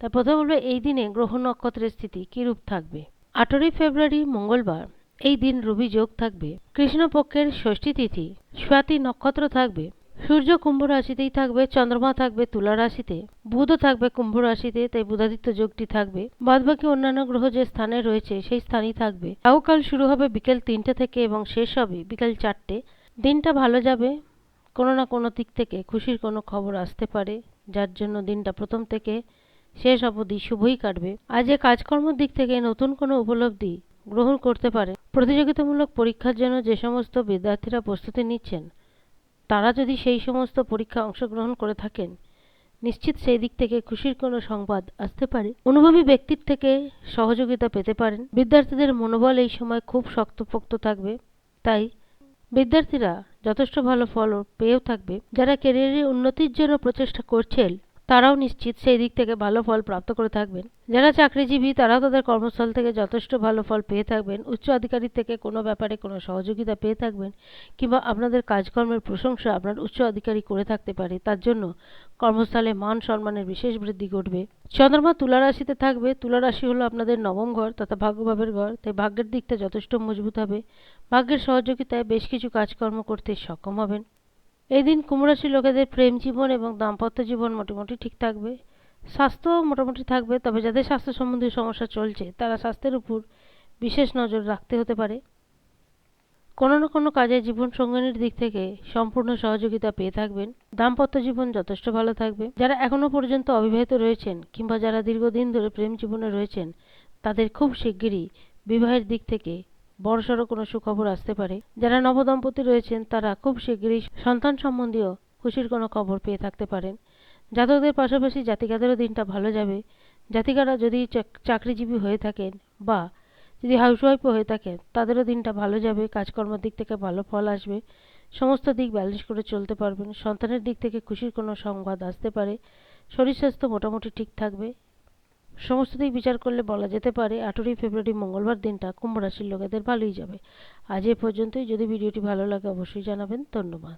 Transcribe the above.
তাই প্রথমে বলব এই দিনে গ্রহ নক্ষত্রের স্থিতি কিরূপ থাকবে? আঠেরোই ফেব্রুয়ারি, মঙ্গলবার, এই দিন রবি যোগ থাকবে। কৃষ্ণপক্ষের ষষ্ঠী তিথি, স্বাতি নক্ষত্র থাকবে। সূর্য কুম্ভ রাশিতেই থাকবে, চন্দ্রমা থাকবে তুলা রাশিতে বুধও থাকবে কুম্ভ রাশিতে, তাই বুধাদিত্য যোগটি থাকবে। বাদবাকি অন্যান্য গ্রহ যে স্থানে রয়েছে, সেই স্থানই থাকবে। রাহুকাল শুরু হবে বিকেল তিনটে থেকে এবং শেষ হবে বিকেল চারটে। দিনটা ভালো যাবে, কোনো না কোনো দিক থেকে খুশির কোনো খবর আসতে পারে, যার জন্য দিনটা প্রথম থেকে শেষ অবধি শুভই কাটবে। আজ এ কাজকর্মের দিক থেকে নতুন কোনো উপলব্ধি গ্রহণ করতে পারে। প্রতিযোগিতামূলক পরীক্ষার জন্য যে সমস্ত বিদ্যার্থীরা প্রস্তুতি নিচ্ছেন, তারা যদি সেই সমস্ত পরীক্ষা অংশগ্রহণ করে থাকেন, নিশ্চিত সেই দিক থেকে খুশির কোনো সংবাদ আসতে পারে। অনুভবী ব্যক্তির থেকে সহযোগিতা পেতে পারেন। বিদ্যার্থীদের মনোবল এই সময় খুব শক্তপোক্ত থাকবে। তাই বিদ্যার্থীরা যথেষ্ট ভালো ফল পেয়েও থাকবে। যারা ক্যারিয়ারে উন্নতির জন্য প্রচেষ্টা করছেন তারাও নিশ্চিত সেই দিক থেকে ভালো ফল প্রাপ্ত করে থাকবেন। যারা চাকরিজীবী, তারাও তাদের কর্মস্থল থেকে যথেষ্ট ভালো ফল পেয়ে থাকবেন। উচ্চ আধিকারিক থেকে কোনো ব্যাপারে কোনো সহযোগিতা পেয়ে থাকবেন কিংবা আপনাদের কাজকর্মের প্রশংসা আপনার উচ্চ আধিকারী করে থাকতে পারে। তার জন্য কর্মস্থলে মান সম্মানের বিশেষ বৃদ্ধি ঘটবে। চন্দ্রমা তুলা রাশিতে থাকবে। তুলা রাশি হলো আপনাদের নবম ঘর তথা ভাগ্যভাবের ঘর। তাই ভাগ্যের দিকটা যথেষ্ট মজবুত হবে। ভাগ্যের সহযোগিতায় বেশ কিছু কাজকর্ম করতে সক্ষম হবেন। এই দিন কুমড়াশি লোকেদের প্রেম জীবন এবং দাম্পত্য জীবন মোটামুটি ঠিক থাকবে। স্বাস্থ্য মোটামুটি থাকবে, তবে যাদের স্বাস্থ্য সম্বন্ধীয় সমস্যা চলছে, তারা স্বাস্থ্যের উপর বিশেষ নজর রাখতে হতে পারে। কোনো না কোনো কাজে জীবন সঙ্গিনীর দিক থেকে সম্পূর্ণ সহযোগিতা পেয়ে থাকবেন। দাম্পত্য জীবন যথেষ্ট ভালো থাকবে। যারা এখনও পর্যন্ত অবিবাহিত রয়েছেন কিংবা যারা দীর্ঘদিন ধরে প্রেম জীবনে রয়েছেন, তাদের খুব শিগগিরই বিবাহের দিক থেকে বড়সড় কোনো সুখবর আসতে পারে। যারা নবদম্পতি রয়েছেন, তারা খুব শীঘ্রই সন্তান সম্বন্ধীয় খুশির কোনো খবর পেয়ে থাকতে পারেন। জাতকদের পাশাপাশি জাতিকাদেরও দিনটা ভালো যাবে। জাতিকারা যদি চাকরিজীবী হয়ে থাকেন বা যদি হাউসওয়াইফও হয়ে থাকেন, তাদেরও দিনটা ভালো যাবে, কাজকর্মের দিক থেকে ভালো ফল আসবে, সমস্ত দিক ব্যালেন্স করে চলতে পারবেন। সন্তানের দিক থেকে খুশির কোনো সংবাদ আসতে পারে। শরীর স্বাস্থ্য মোটামুটি ঠিক থাকবে। সমস্ত দিক বিচার করলে বলা যেতে পারে আঠেরোই ফেব্রুয়ারি মঙ্গলবার দিনটা কুম্ভ রাশির লোকেদের ভালোই যাবে। আজ এ পর্যন্তই। যদি ভিডিওটি ভালো লাগে, অবশ্যই জানাবেন। ধন্যবাদ।